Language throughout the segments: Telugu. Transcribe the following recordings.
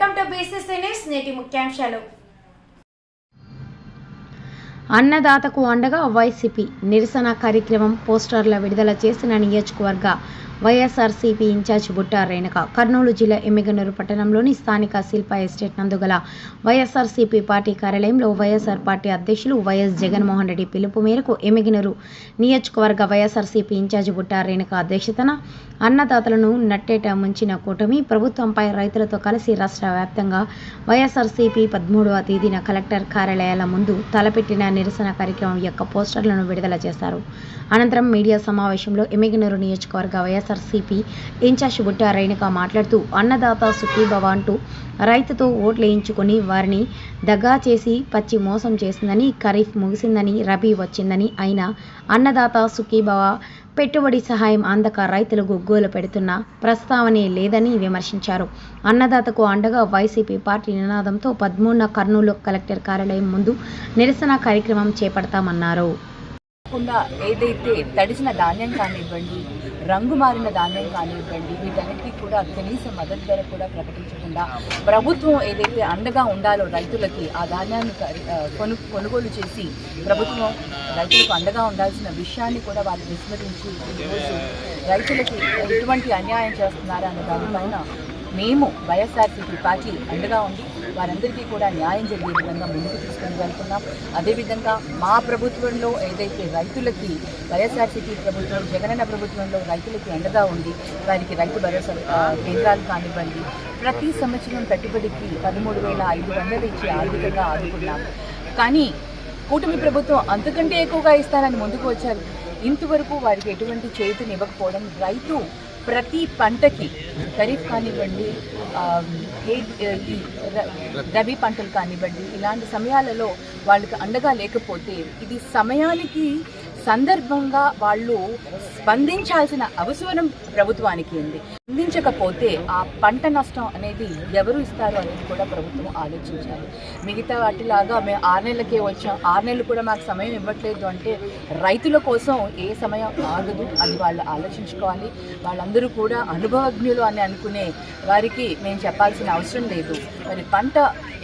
వెల్కమ్ టు నేటి ముఖ్యాంశాలు. అన్నదాతకు అండగా వైసీపీ నిరసన కార్యక్రమం పోస్టర్ల విడుదల చేసిన నియోజకవర్గ వైఎస్ఆర్సీపీ ఇన్ఛార్జ్ బుట్టా రేణుక. కర్నూలు జిల్లా ఎమ్మిగనూరు పట్టణంలోని స్థానిక శిల్ప ఎస్టేట్ నందుగల వైఎస్ఆర్సీపీ పార్టీ కార్యాలయంలో వైఎస్ఆర్ పార్టీ అధ్యక్షులు వైఎస్ జగన్మోహన్ రెడ్డి పిలుపు మేరకు ఎమ్మిగనూరు నియోజకవర్గ వైఎస్ఆర్సీపీ ఇన్ఛార్జ్ బుట్టా రేణుక అధ్యక్షతన అన్నదాతలను నట్టేట ముంచిన కూటమి ప్రభుత్వంపై రైతులతో కలిసి రాష్ట్ర వ్యాప్తంగా వైఎస్ఆర్సీపీ పదమూడవ తేదీన కలెక్టర్ కార్యాలయాల ముందు తలపెట్టిన నిరసన కార్యక్రమం యొక్క పోస్టర్లను విడుదల చేశారు. అనంతరం మీడియా సమావేశంలో ఎమ్మిగనూరు నియోజకవర్గ వైఎస్ఆర్సీపీ ఇన్ఛార్జ్ బుట్టా రేణుక మాట్లాడుతూ అన్నదాత సుఖీభవ అంటూ రైతుతో ఓట్లేయించుకొని వారిని దగా చేసి పచ్చి మోసం చేసిందని ఖరీఫ్ ముగిసిందని రబీ వచ్చిందని అయినా అన్నదాత సుఖీభవ పెట్టుబడి సహాయం అందక రైతులు గుగ్గోలు పెడుతున్న ప్రస్తావనే లేదని విమర్శించారు. అన్నదాతకు అండగా వైసీపీ పార్టీ నినాదంతో పద్మూడున కర్నూలు కలెక్టర్ కార్యాలయం ముందు నిరసన కార్యక్రమం చేపడతామన్నారు. కాకుండా ఏదైతే తడిసిన ధాన్యం కానివ్వండి రంగు మారిన ధాన్యం కానివ్వండి వీటన్నిటికీ కూడా కనీస మద్దతు ధర కూడా ప్రకటించకుండా ప్రభుత్వం ఏదైతే అండగా ఉండాలో రైతులకి ఆ ధాన్యాన్ని కొను కొనుగోలు చేసి ప్రభుత్వం రైతులకు అండగా ఉండాల్సిన విషయాన్ని కూడా వాళ్ళు విస్మరించి ఈరోజు రైతులకి ఎటువంటి అన్యాయం చేస్తున్నారా అనే దానిపైన మేము వైఎస్ఆర్సీపీ పార్టీ అండగా ఉండి వారందరికీ కూడా న్యాయం జరిగే విధంగా ముందుకు తీసుకుని వెళ్తున్నాం. అదేవిధంగా మా ప్రభుత్వంలో ఏదైతే రైతులకి వైఎస్ఆర్సీపీ ప్రభుత్వం జగనన్న ప్రభుత్వంలో రైతులకి అండగా ఉండి వారికి రైతు భరోసా కేంద్రాలు కానివ్వండి ప్రతి సంవత్సరం పెట్టుబడికి పదమూడు వేల ఐదు వందలు ఇచ్చి ఆర్థికంగా ఆదుకున్నాం. కానీ కూటమి ప్రభుత్వం అంతకంటే ఎక్కువగా ఇస్తానని ముందుకు వచ్చారు. ఇంతవరకు వారికి ఎటువంటి చేతిని ఇవ్వకపోవడం రైతు ప్రతి పంటకి ఖరీఫ్ కానివ్వండి ఈ ర- రబీ పంటలు కానివ్వండి ఇలాంటి సమయాలలో వాళ్ళకి అండగా లేకపోతే ఇది సమయానికి సందర్భంగా వాళ్ళు స్పందించాల్సిన అవసరం ప్రభుత్వానికి ఉంది. అందించకపోతే ఆ పంట నష్టం అనేది ఎవరు ఇస్తారు అనేది కూడా ప్రభుత్వం ఆలోచించాలి. మిగతా వాటిలాగా మేము ఆరు నెలలకే వచ్చాం ఆరు నెలలు కూడా మాకు సమయం ఇవ్వట్లేదు అంటే రైతుల కోసం ఏ సమయం ఆగదు అది వాళ్ళు ఆలోచించుకోవాలి. వాళ్ళందరూ కూడా అనుభవజ్ఞులు అని అనుకునే వారికి మేము చెప్పాల్సిన అవసరం లేదు. మరి పంట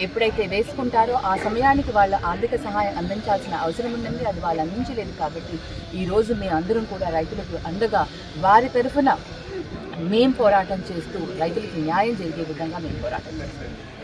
ఎప్పుడైతే వేసుకుంటారో ఆ సమయానికి వాళ్ళ ఆర్థిక సహాయం అందించాల్సిన అవసరం ఉందండి. అది వాళ్ళు అందించలేదు కాబట్టి ఈరోజు మేము అందరం కూడా రైతులకు అందగా వారి తరఫున మేం పోరాటం చేస్తూ రైతులకి న్యాయం జరిగే విధంగా మేము పోరాటం చేస్తాం